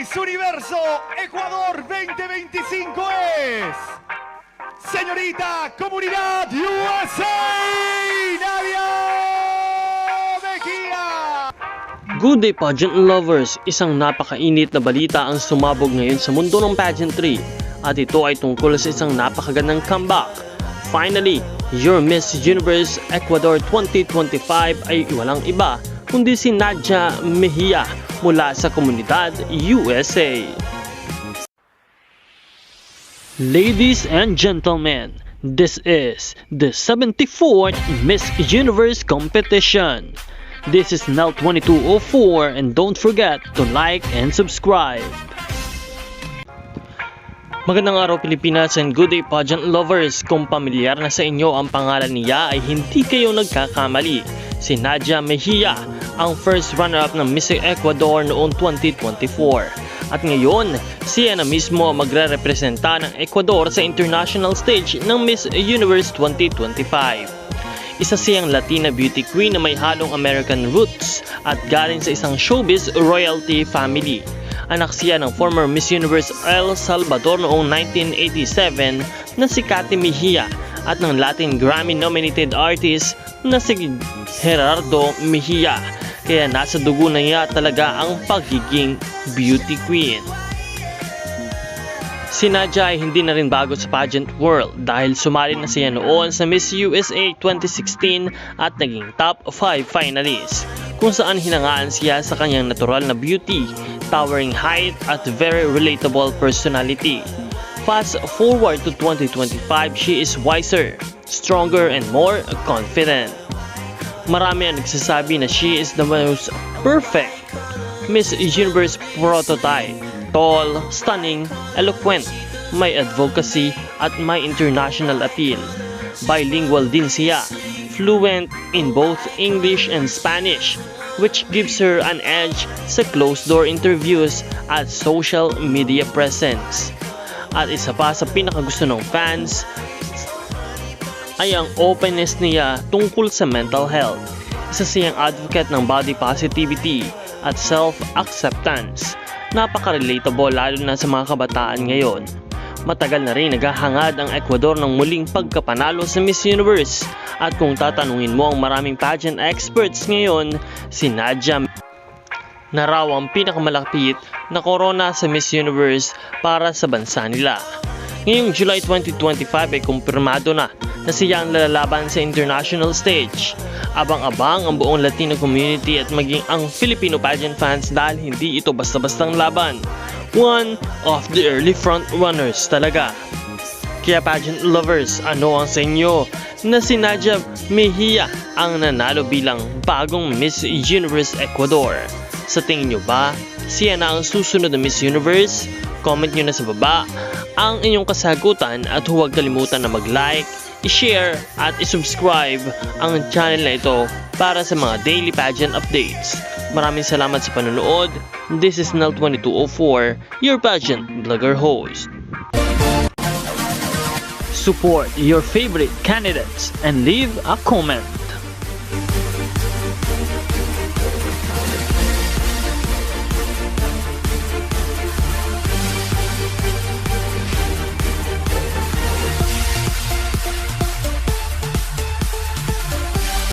Miss Universo Ecuador 2025 es Señorita Comunidad USA Nadia Mejia. Good day pageant lovers! Isang napakainit na balita ang sumabog ngayon sa mundo ng pageantry at ito ay tungkol sa isang napakagandang comeback. Finally, your Miss Universe Ecuador 2025 ay walang iba kundi si Nadia Mejia mula sa komunidad USA. Ladies and gentlemen, this is the 74th Miss Universe competition. This is Nell 2204 and don't forget to like and subscribe. Magandang araw Pilipinas and good day pageant lovers. Kung pamilyar na sa inyo ang pangalan niya ay hindi kayo nagkakamali. Si Nadia Mejia, ang first runner-up ng Miss Ecuador noong 2024. At ngayon, siya na mismo magre-representa ng Ecuador sa international stage ng Miss Universe 2025. Isa siyang Latina beauty queen na may halong American roots at galing sa isang showbiz royalty family. Anak siya ng former Miss Universe El Salvador noong 1987 na si Cathy Mejia at ng Latin Grammy-nominated artist na si Gerardo Mejia. Kaya nasa dugo na niya talaga ang pagiging beauty queen. Si Nadia ay hindi na rin bago sa pageant world dahil sumali na siya noon sa Miss USA 2016 at naging top 5 finalist kung saan hinangaan siya sa kanyang natural na beauty, towering height at very relatable personality. Fast forward to 2025, she is wiser, stronger and more confident. Marami ang nagsasabi na she is the most perfect Miss Universe prototype. Tall, stunning, eloquent, may advocacy at may international appeal. Bilingual din siya, fluent in both English and Spanish, which gives her an edge sa closed-door interviews at social media presence. At isa pa sa pinakagusto ng fans ay ang openness niya tungkol sa mental health. Isa siyang advocate ng body positivity at self-acceptance. Napaka-relatable lalo na sa mga kabataan ngayon. Matagal na rin naghahangad ang Ecuador ng muling pagkapanalo sa Miss Universe. At kung tatanungin mo ang maraming pageant experts ngayon, si Nadia na raw ang pinakamalapit na corona sa Miss Universe para sa bansa nila. Ngayong July 2025 ay kumpirmado na na siya ang lalaban sa international stage. Abang-abang ang buong Latino community at maging ang Filipino pageant fans dahil hindi ito basta-bastang laban. One of the early front runners talaga. Kaya pageant lovers, ano ang sa inyo na si Nadia Mejia ang nanalo bilang bagong Miss Universe Ecuador? Sa tingin nyo ba, siya na ang susunod na Miss Universe? Comment nyo na sa baba ang inyong kasagutan at huwag kalimutan na mag-like, i-share at i-subscribe ang channel na ito para sa mga daily pageant updates. Maraming salamat sa panonood. This is Nel2204, your pageant vlogger host. Support your favorite candidates and leave a comment.